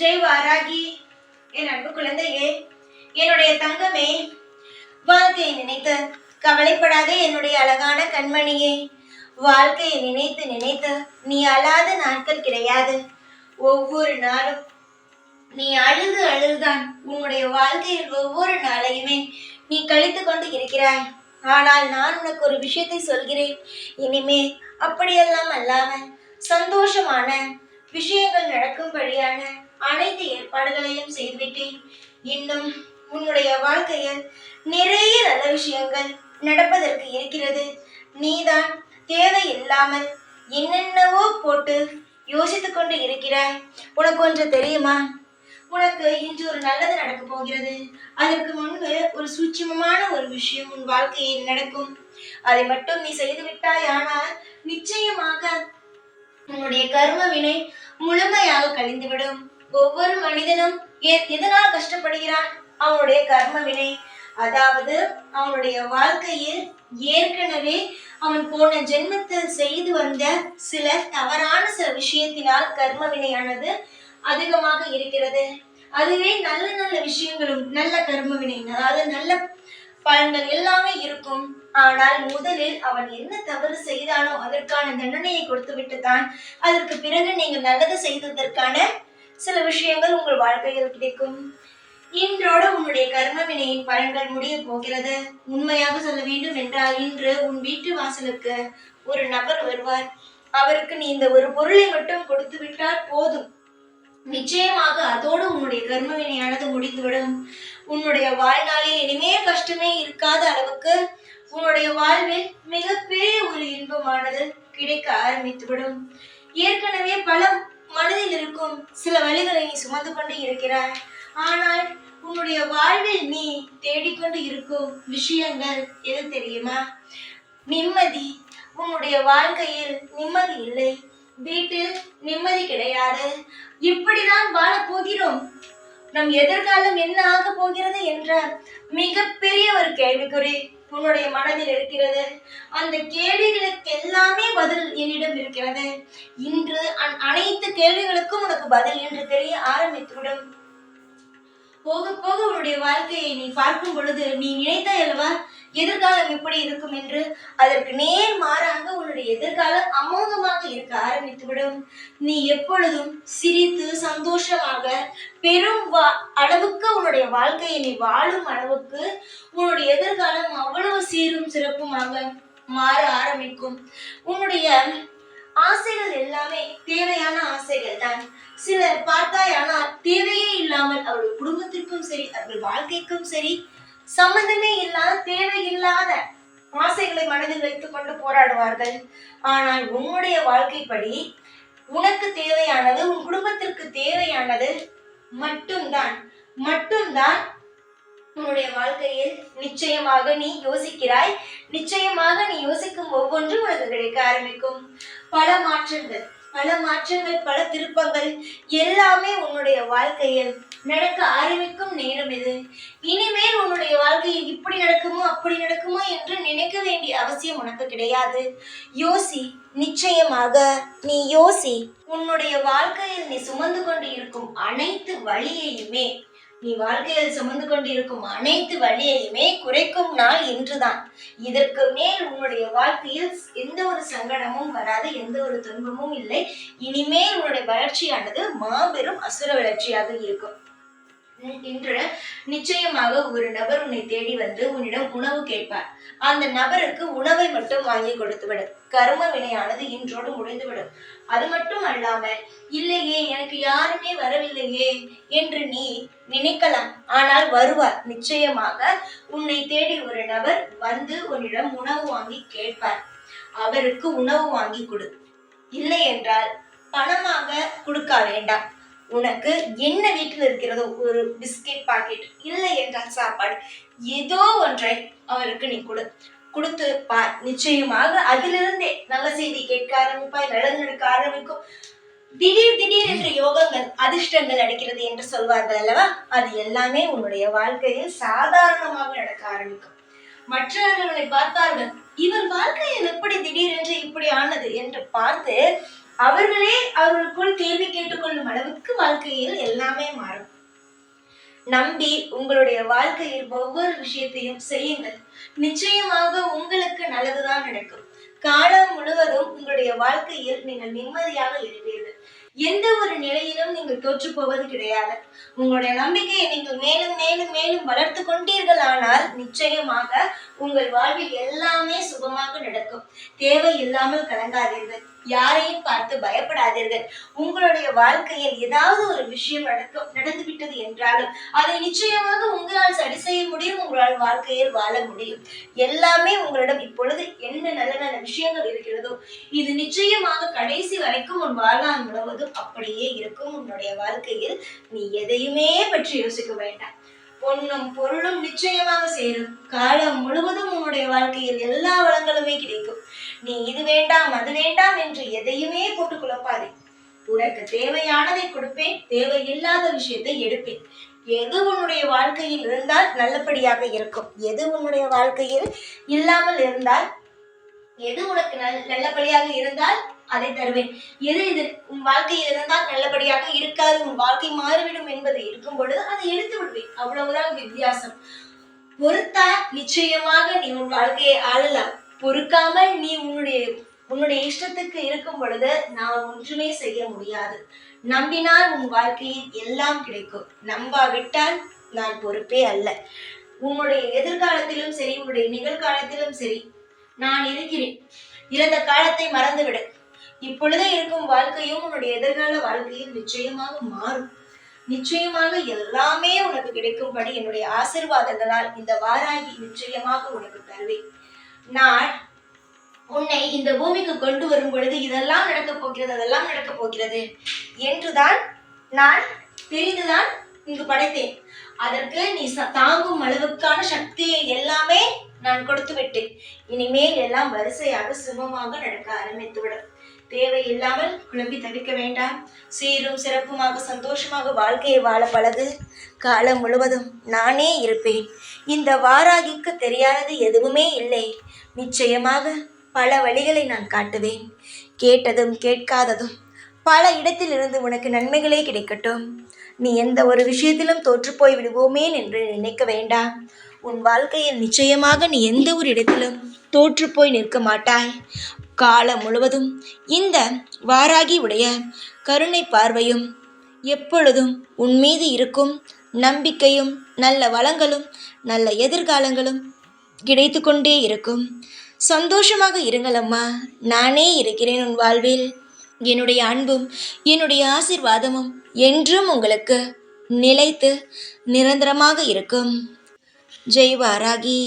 ஜெய் வாராகி. என் அன்பு குழந்தையே என்னுடைய தங்கமே வாழ்க்கையை நினைத்து கவலைப்படாதே என்னுடைய அழகான கண்மணியே. வாழ்க்கையை நினைத்து நினைத்து நீ அழாத நாட்கள் கிடையாது. ஒவ்வொரு நாளும் நீ அழுது அழுதுதான் உன்னுடைய வாழ்க்கையில் ஒவ்வொரு நாளையுமே நீ கழித்து கொண்டு இருக்கிறாய். ஆனால் நான் உனக்கு ஒரு விஷயத்தை சொல்கிறேன். இனிமே அப்படியெல்லாம் அல்லாமல் சந்தோஷமான விஷயங்கள் நடக்கும்படியான அனைத்து ஏற்பாடுகளையும் செய்துவிட்டேன். இன்னும் உன்னுடைய வாழ்க்கையில் நிறைய நல்ல விஷயங்கள் நடப்பதற்கு இருக்கிறது. நீதான் தேவையில்லாமல் என்னென்னவோ போட்டு யோசித்து கொண்டு இருக்கிறாய். உனக்கு ஒன்று தெரியுமா? உனக்கு இன்று ஒரு நல்லது நடக்க போகிறது. அதற்கு முன்பு ஒரு சூட்சமமான ஒரு விஷயம் உன் வாழ்க்கையில் நடக்கும். அதை மட்டும் நீ செய்து விட்டாய் ஆனால் நிச்சயமாக உன்னுடைய கர்ம வினை முழுமையாக கழிந்துவிடும். ஒவ்வொரு மனிதனும் எ- எதனால் கஷ்டப்படுகிறான்? அவனுடைய கர்ம வினை. அதாவது அவனுடைய வாழ்க்கையில் ஏற்கனவே அவன் போன ஜென்மத்தில் செய்து வந்த சில தவறான சில விஷயத்தினால் கர்ம வினையானது அதிகமாக இருக்கிறது. அதுவே நல்ல நல்ல விஷயங்களும் நல்ல கர்ம வினை. அதாவது நல்ல பலன்கள் எல்லாமே இருக்கும். ஆனால் முதலில் அவன் என்ன தவறு செய்தானோ அதற்கான தண்டனையை கொடுத்துவிட்டு தான் அதற்கு பிறகு நீங்கள் நல்லது செய்ததற்கான சில விஷயங்கள் உங்கள் வாழ்க்கையில் கிடைக்கும். இன்றோடு உன்னுடைய கர்ம வினையின் பலன்கள் முடிய போகிறது. உண்மையாக சொல்ல வேண்டும் என்றால் இன்று உன் வீட்டு வாசலுக்கு ஒரு நபர் வருவார். அவருக்கு நீ இந்த ஒரு பொருளை மட்டும் கொடுத்து விட்டால் போதும். நிச்சயமாக அதோடு உன்னுடைய கர்ம வினையானது முடிந்துவிடும். உன்னுடைய வாழ்நாளில் இனிமே கஷ்டமே இருக்காத அளவுக்கு உன்னுடைய வாழ்வில் மிகப்பெரிய ஒரு இன்பமானது கிடைக்க ஆரம்பித்துவிடும். ஏற்கனவே பல மனதில் இருக்கும் சில வழிகளை நீ சுமந்து கொண்டு இருக்கிறாய். ஆனால் உன்னுடைய வாழ்வில் நீ தேடிக்கொண்டு இருக்கும் விஷயங்கள் எது தெரியுமா? நிம்மதி. உன்னுடைய வாழ்க்கையில் நிம்மதி இல்லை. வீட்டில் நிம்மதி கிடையாது. இப்படிதான் வாழப் போகிறோம். நம் எதிர்காலம் என்ன ஆக போகிறது என்ற மிகப்பெரிய ஒரு கேள்விக்குறி உன்னுடைய மனதில் இருக்கிறது. அந்த கேள்விகளுக்கு எல்லாமே பதில் என்னிடம் இருக்கிறது. இன்று அனைத்து கேள்விகளுக்கும் உனக்கு பதில் என்று தெரிய ஆரம்பித்துவிடும். போக போக உன்னுடைய வாழ்க்கையை நீ பார்க்கும் பொழுது நீ நினைத்தாய் அல்லவா? எதிர்காலம் எப்படி இருக்கும் என்று? அதற்கு நேர் மாறாக உன்னுடைய எதிர்காலம் அமோகமாக இருக்க ஆரம்பித்துவிடும். நீ எப்பொழுதும் சிரித்து சந்தோஷமாக பெரும் வா- அளவுக்கு உன்னுடைய வாழ்க்கையை நீ வாழும் அளவுக்கு உன்னுடைய எதிர்காலம் அவ்வளவு சீரும் சிறப்புமாக மாற ஆரம்பிக்கும். உன்னுடைய ஆசைகள் எல்லாமே தேவையான ஆசைகள் தான். சிலர் பார்த்தாய் ஆனால் தேவையே இல்லாமல் அவர்கள் குடும்பத்திற்கும் சரி அவர்கள் வாழ்க்கைக்கும் சரி சம்பந்தமே இல்லாத தேவையில்லாத ஆசைகளை மனதில் வைத்துக் கொண்டு போராடுவார்கள். ஆனால் உன்னுடைய வாழ்க்கைப்படி உனக்கு தேவையானது உன் குடும்பத்திற்கு தேவையானது மட்டும்தான். மட்டும்தான் உன்னுடைய வாழ்க்கையில் நிச்சயமாக நீ யோசிக்கிறாய். நிச்சயமாக நீ யோசிக்கும் ஒவ்வொன்றும் உனக்கு கிடைக்க ஆரம்பிக்கும். பல மாற்றங்கள் பல மாற்றங்கள் பல திருப்பங்கள் எல்லாமே உன்னுடைய வாழ்க்கையில் நடக்க ஆரம்பிக்கும் நேரம் இது. இனிமேல் உன்னுடைய வாழ்க்கையில் இப்படி நடக்குமோ அப்படி நடக்குமோ என்று நினைக்க வேண்டிய அவசியம் உனக்கு கிடையாது. யோசி நிச்சயமாக நீ யோசி உன்னுடைய வாழ்க்கையில் நீ சுமந்து கொண்டு இருக்கும் அனைத்து வழியையுமே நீ வாழ்க்கையில் சுமந்து கொண்டிருக்கும் அனைத்து வழியையுமே குறைக்கும் நாள் இன்றுதான். இதற்கு மேல் உன்னுடைய வாழ்க்கையில் எந்த ஒரு சங்கடமும் வராது எந்த ஒரு துன்பமும் இல்லை. இனிமேல் உன்னுடைய வளர்ச்சியானது மாபெரும் அசுர வளர்ச்சியாக இருக்கும். இன்று நிச்சயமாக ஒரு நபர் உன்னை தேடி வந்து உன்னிடம் உணவு கேட்பார். அந்த நபருக்கு உணவை மட்டும் வாங்கி கொடுத்து விடு கர்ம வினையானது இன்றோடு முடிந்துவிடும். அது மட்டும் அல்லாமல் இல்லையே எனக்கு யாருமே வரவில்லையே என்று நீ நினைக்கலாம். ஆனால் வருவார் நிச்சயமாக உன்னை தேடி ஒரு நபர் வந்து உன்னிடம் உணவு வாங்கி கேட்பார். அவருக்கு உணவு வாங்கி கொடு. இல்லை என்றால் பணமாக கொடுக்க வேண்டாம். உனக்கு என்ன வீட்டில் இருக்கிறதோ? ஒரு பிஸ்கெட் பாக்கெட் இல்லை என்றால் சாப்பாடு. ஏதோ ஒன்றை அவருக்கு நீ கொடு. கொடுத்து பார் நிச்சயமாக அதிலிருந்தே நல்ல செய்தி கேட்க ஆரம்பிப்பாய் நல்லது நடக்க ஆரம்பிக்கும். திடீர் திடீர் என்று யோகங்கள் அதிர்ஷ்டங்கள் அடிக்கிறது என்று சொல்வார்கள் அல்லவா? அது எல்லாமே உன்னுடைய வாழ்க்கையில் சாதாரணமாக நடக்க ஆரம்பிக்கும். மற்றவர்களை பார்ப்பார்கள் இவர் வாழ்க்கையில் எப்படி திடீரென்று இப்படி ஆனது என்று பார்த்து அவர்களே அவர்களுக்குள் கேள்வி கேட்டுக்கொள்ளும் அளவுக்கு வாழ்க்கையில் எல்லாமே மாறும். நம்பி உங்களுடைய வாழ்க்கையில் ஒவ்வொரு விஷயத்தையும் செய்யுங்கள். நிச்சயமாக உங்களுக்கு நல்லதுதான் நடக்கும். காலம் முழுவதும் உங்களுடைய வாழ்க்கையில் நீங்கள் நிம்மதியாக இருப்பீர்கள். எந்த ஒரு நிலையிலும் நீங்கள் தோற்று போவது கிடையாது. உங்களுடைய நம்பிக்கையை நீங்கள் மேலும் மேலும் மேலும் வளர்த்து கொண்டீர்கள் ஆனால் நிச்சயமாக உங்கள் வாழ்வில் எல்லாமே சுபமாக நடக்கும். தேவை இல்லாமல் கலங்காதீர்கள். யாரையும் பார்த்து பயப்படாதீர்கள். உங்களுடைய வாழ்க்கையில் ஏதாவது ஒரு விஷயம் நடக்க நடந்துவிட்டது என்றாலும் அதை நிச்சயமாக உங்களால் சரி செய்ய முடியும் உங்களால் வாழ்க்கையில் வாழ முடியும். எல்லாமே உங்களிடம் இப்பொழுது என்ன நல்ல நல்ல விஷயங்கள் இருக்கிறதோ இது நிச்சயமாக கடைசி வரைக்கும் உன் வாழ்நாள் முழுவதும் அப்படியே இருக்கும். உன்னுடைய வாழ்க்கையில் நீ எதையுமே பற்றி யோசிக்க வேண்டாம். பொன்னும் பொருளும் நிச்சயமாக சேரும். காலம் முழுவதும் உன்னுடைய வாழ்க்கையில் எல்லா வளங்களுமே கிடைக்கும். நீ இது வேண்டாம் அது வேண்டாம் என்று எதையுமே போட்டு குழப்பாதே உனக்கு தேவையானதை கொடுப்பேன் தேவையில்லாத விஷயத்தை எடுப்பேன். எது உன்னுடைய வாழ்க்கையில் இருந்தால் நல்லபடியாக இருக்கும். எது உன்னுடைய வாழ்க்கையில் இல்லாமல் இருந்தால் எது உனக்கு நல் நல்லபடியாக இருந்தால் அதை தருவேன். எது இது உன் வாழ்க்கையில் இருந்தால் நல்லபடியாக இருக்காது உன் வாழ்க்கை மாறிவிடும் என்பது இருக்கும் பொழுது அதை எடுத்து விடுவேன். அவ்வளவுதான் வித்தியாசம். பொறுத்தா நிச்சயமாக நீ உன் வாழ்க்கையை ஆளலாம். பொறுக்காமல் நீ உன்னுடைய உன்னுடைய இஷ்டத்துக்கு இருக்கும் பொழுது நான் ஒன்றுமே செய்ய முடியாது. நம்பினால் உன் வாழ்க்கையில் எல்லாம் கிடைக்கும். நம்பாவிட்டால் நான் பொறுப்பே அல்ல. உன்னுடைய எதிர்காலத்திலும் சரி உன்னுடைய நிகழ்காலத்திலும் சரி நான் இருக்கிறேன். இறந்த காலத்தை மறந்துவிடு. இப்பொழுதே இருக்கும் வாழ்க்கையும் உன்னுடைய எதிர்கால வாழ்க்கையும் நிச்சயமாக மாறும். நிச்சயமாக எல்லாமே உனக்கு கிடைக்கும்படி என்னுடைய ஆசிர்வாதங்களால் இந்த வாராகி நிச்சயமாக உனக்கு தருவேன். நான் உன்னை இந்த பூமிக்கு கொண்டு வரும் பொழுது இதெல்லாம் நடக்க போகிறது அதெல்லாம் நடக்கப் போகிறது என்றுதான் நான் தெரிந்துதான் இங்கு படைத்தேன். அதற்கு நீ ச- தாங்கும் அளவுக்கான சக்தியை எல்லாமே நான் கொடுத்து விட்டேன் இனிமேல் எல்லாம் வரிசையாக சுமமாக நடக்க ஆரம்பித்துவிடும். தேவையில்லாமல் குழம்பி தவிக்க வேண்டாம். சீரும் சிறப்புமாக சந்தோஷமாக வாழ்க்கையை வாழ பழகு. காலம் முழுவதும் நானே இருப்பேன். இந்த வாராகிக்கு தெரியாதது எதுவுமே இல்லை. நிச்சயமாக பல வழிகளை நான் காட்டுவேன். கேட்டதும் கேட்காததும் பல இடத்திலிருந்து உனக்கு நன்மைகளே கிடைக்கட்டும். நீ எந்த ஒரு விஷயத்திலும் தோற்றுப்போய் விடுவோமே என்று நினைக்க வேண்டாம். உன் வாழ்க்கையில் நிச்சயமாக நீ எந்த ஒரு இடத்திலும் தோற்றுப்போய் நிற்க மாட்டாய். காலம் முழுவதும் இந்த வாராகி உடைய கருணை பார்வையும் எப்பொழுதும் உன் மீது இருக்கும் நம்பிக்கையும் நல்ல வளங்களும் நல்ல எதிர்காலங்களும் கிடைத்து கொண்டே இருக்கும். சந்தோஷமாக இருங்கள் அம்மா. நானே இருக்கிறேன் உன் வாழ்வில். என்னுடைய அன்பும் என்னுடைய ஆசிர்வாதமும் என்றும் உங்களுக்கு நிலைத்து நிரந்தரமாக இருக்கும். ஜெய் வாராகி